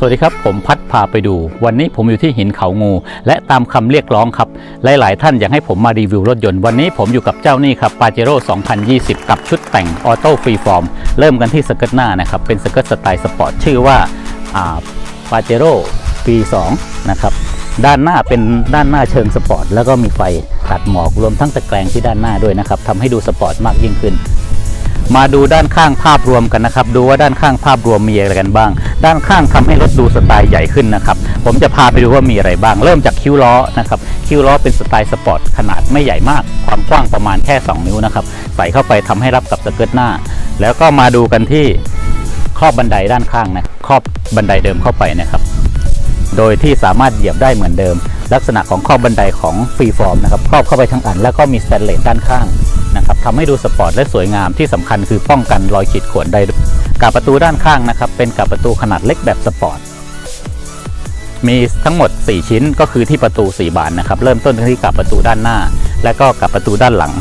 สวัสดีครับ ผมพัดพาไปดู วันนี้ผมอยู่ที่หินเขางู และตามคำเรียกร้องครับ หลาย ๆ ท่านอยากให้ผมมารีวิวรถยนต์ วันนี้ผมอยู่กับเจ้านี่ครับปาเจโร่2020 กับชุดแต่งออโต้ฟรีฟอร์มเริ่มกันที่สเกิร์ตหน้านะครับ เป็นสเกิร์ตสไตล์สปอร์ตชื่อว่าปาเจโร่ปี2นะครับด้านหน้าเป็นด้านหน้าเชิงสปอร์ตแล้วก็มีไฟตัดหมอกรวมทั้งตะแกรงที่ด้านหน้าด้วยนะครับทำให้ดูสปอร์ตมากยิ่งขึ้นมาดูด้านข้างภาพรวมกันนะครับ ดูว่าด้านข้างภาพรวมมีอะไรกันบ้าง ด้านข้างทำให้รถดูสไตล์ใหญ่ขึ้นนะครับ ผมจะพาไปดูว่ามีอะไรบ้าง เริ่มจากคิ้วล้อนะครับคิ้วล้อเป็นสไตล์สปอร์ตขนาดไม่ใหญ่มาก ความกว้างประมาณแค่ 2 นิ้วนะครับใส่เข้าไปทำให้รับกับสเกิร์ตหน้า แล้วก็มาดูกันที่ครอบบันไดด้านข้างนะครอบบันไดเดิมเข้าไปนะครับ โดยที่สามารถเหยียบได้เหมือนเดิม ลักษณะของครอบบันไดของฟรีฟอร์มนะครับครอบเข้าไปทั้งอันแล้วก็มีสแตนเลสด้านข้าง นะครับทำให้ดูสปอร์ตและสวยงามที่สำคัญคือป้องกันรอยขีดข่วนได้กาบประตูด้านข้างนะครับ เป็นกาบประตูขนาดเล็กแบบสปอร์ตมีทั้งหมด 4 ชิ้นก็คือที่ประตู 4 บานนะครับ เริ่มต้นที่กาบประตูด้านหน้า และก็กาบประตูด้านหลัง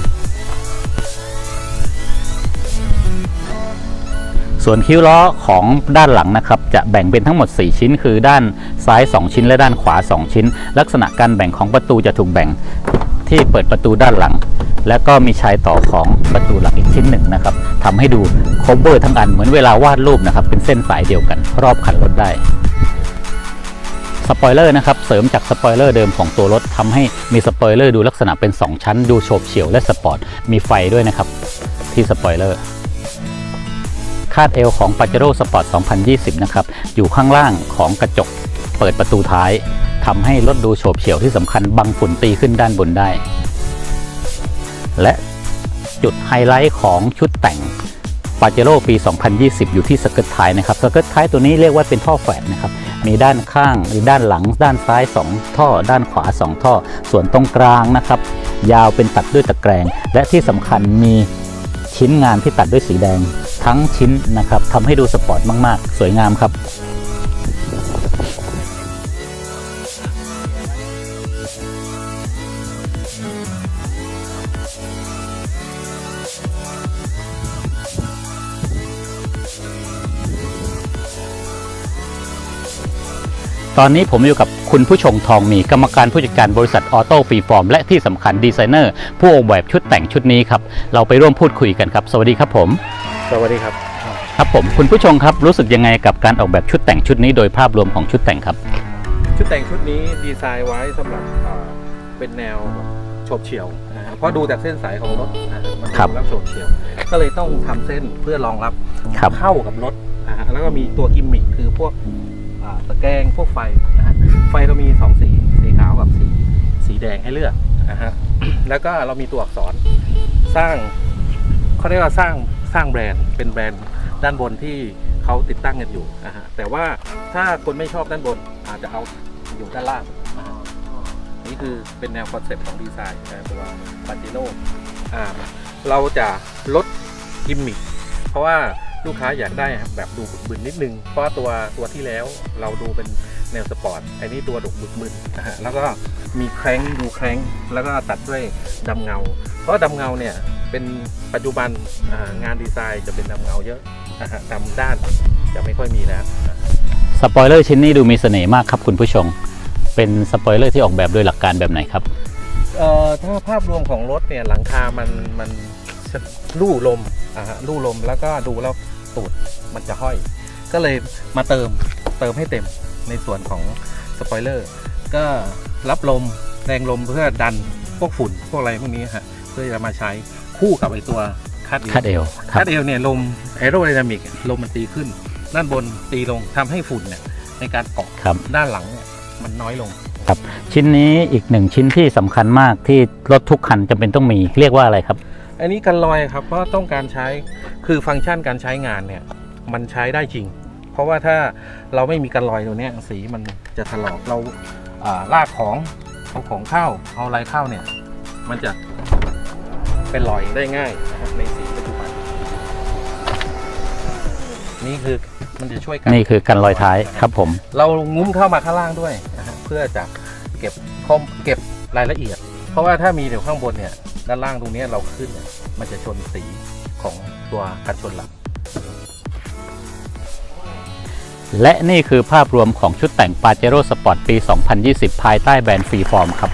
ส่วนคิ้วล้อของด้านหลังนะครับ จะแบ่งเป็นทั้งหมด 4 ชิ้น คือด้านซ้าย 2 ชิ้น และด้านขวา 2 ชิ้น ลักษณะการแบ่งของประตูจะถูกแบ่งที่เปิดประตูด้านหลัง และก็มีชายต่อของประตูหลังอีกชิ้นหนึ่งนะครับทำให้ดูโคเวอร์ทั้งอันเหมือนเวลาวาดรูปนะครับเป็นเส้นสายเดียวกัน รอบคันรถได้สปอยเลอร์นะครับเสริมจากสปอยเลอร์เดิมของตัวรถทำให้มีสปอยเลอร์ดูลักษณะเป็น 2 ชั้น ดูโฉบเฉี่ยวและสปอร์ตมีไฟด้วยนะครับที่สปอยเลอร์คาดเอวของ Pajero Sport 2020 นะครับอยู่ข้างล่างของกระจกเปิดประตูท้ายทำให้รถดูโฉบเฉี่ยวที่สำคัญบังฝุ่นตีขึ้นด้านบนได้ และจุดไฮไลท์ของชุดแต่ง Pajero ปี 2020 อยู่ที่สเกิร์ตท้ายนะครับสเกิร์ตท้ายตัวนี้เรียกว่าเป็นท่อแฝดนะครับ มีด้านข้างหรือด้านหลัง ด้านซ้าย 2 ท่อ ด้านขวา 2 ท่อ ส่วนตรงกลางนะครับ ยาวเป็นตัดด้วยตะแกรง และที่สำคัญมีชิ้นงานที่ตัดด้วยสีแดง ทั้งชิ้นนะครับทำให้ดูสปอร์ตมาก ๆ สวยงามครับ ตอนนี้ผมอยู่กับคุณผู้ชงทองมีกรรมการผู้จัดการบริษัทออโต้ฟรีฟอร์มและที่สำคัญดีไซเนอร์ผู้ออกแบบชุดแต่งชุดนี้ครับ เราไปร่วมพูดคุยกันครับ สวัสดีครับผม สวัสดีครับ ครับผมคุณผู้ชมครับรู้สึกยังไงกับการออกแบบชุดแต่งชุดนี้โดยภาพรวมของชุดแต่งครับ ชุดแต่งชุดนี้ดีไซน์ไว้สำหรับอ่าเป็นแนวแบบโฉบเฉี่ยวนะฮะเพราะดูจากเส้นสายของรถนะฮะมันครับดูแล้วโฉบเฉี่ยว ก็เลยต้องทำเส้นเพื่อรองรับครับเข้ากับรถนะฮะแล้วก็มีตัวกิมมิคคือพวกอ่า ตะแกรงพวกไฟนะฮะไฟเรามีสองสีสีขาวกับสีสีแดงให้เลือกนะฮะแล้วก็เรามีตัวอักษรสร้างเขาเรียกว่าสร้างสร้างแบรนด์เป็นแบรนด์ด้านบนที่เขาติดตั้งกันอยู่นะฮะแต่ว่าถ้าคนไม่ชอบด้านบนอาจจะเอาอยู่ด้านล่างนะะนี่คือเป็นแนวคอนเซ็ปต์ของดีไซน์ตัวปาจิโน่เราจะลดกิมมิคเพราะว่า ลูกค้าอยากได้แบบดูบึกบึนนิดนึง เพราะว่าตัวตัวที่แล้วเราดูเป็นแนวสปอร์ตไอ้นี่ตัวดุบึกบึนนะฮะแล้วก็มีแคร้งดูแคร้งแล้วก็ตัดด้วยดำเงา เพราะดำเงาเนี่ยเป็นปัจจุบันอ่างานดีไซน์จะเป็นดำเงาเยอะนะฮะดำด้านจะไม่ค่อยมีแล้วนะสปอยเลอร์ชิ้นนี้ดูมีเสน่ห์มากครับคุณผู้ชม เป็นสปอยเลอร์ที่ออกแบบโดยหลักการแบบไหนครับเอ่อถ้าภาพรวมของรถเนี่ยหลังคามันมันลู่ลมอ่าฮะ ลู่ลมแล้วก็ดูแล้วตูดมันจะห้อย ก็เลยมาเติมเติมให้เต็มในส่วนของสปอยเลอร์ก็รับลมแรงลมเพื่อดันพวกฝุ่นพวกอะไรพวกนี้ฮะเพื่อจะมาใช้คู่กับไอตัวคาดเอวคาดเอวครัคาบดเอวเนี่ยลมแอโรไดนามิกลมมันตีขึ้น ด้านบนตีลงทำให้ฝุ่นเนี่ยในการเกาะครับด้านหลังเนี่ยมันน้อยลงชิ้นนี้อีกหนึ่งชิ้นที่สำคัญมากที่รถทุกคันจำเป็นต้องมีเรียกว่าอะไรครับ อันนี้กันลอยครับเพราะต้องการใช้คือฟังก์ชันการใช้งานเนี่ยมันใช้ได้จริง เพราะว่าถ้าเราไม่มีกันลอยตัวเนี้ยสีมันจะถลอกเราอ่าลากของเอาของเข้าเอาอะไรเข้าเนี่ย มันจะเป็นรอยได้ง่ายนะครับในสีปัจจุบันนี่คือมันจะช่วยกันนี่คือกันรอยท้ายครับผม เรางุ้มเข้ามาข้างล่างด้วยนะฮะเพื่อจะเก็บข้อมเก็บรายละเอียด เพราะว่าถ้ามีเดี๋ยวข้างบนเนี่ย ด้านล่างตรงนี้เราขึ้นเนี่ยมันจะชนสีของตัวกันชนหลัง และนี่คือภาพรวมของชุดแต่งปาเจโร่สปอร์ตปี 2020 ภายใต้แบรนด์ฟรีฟอร์มครับ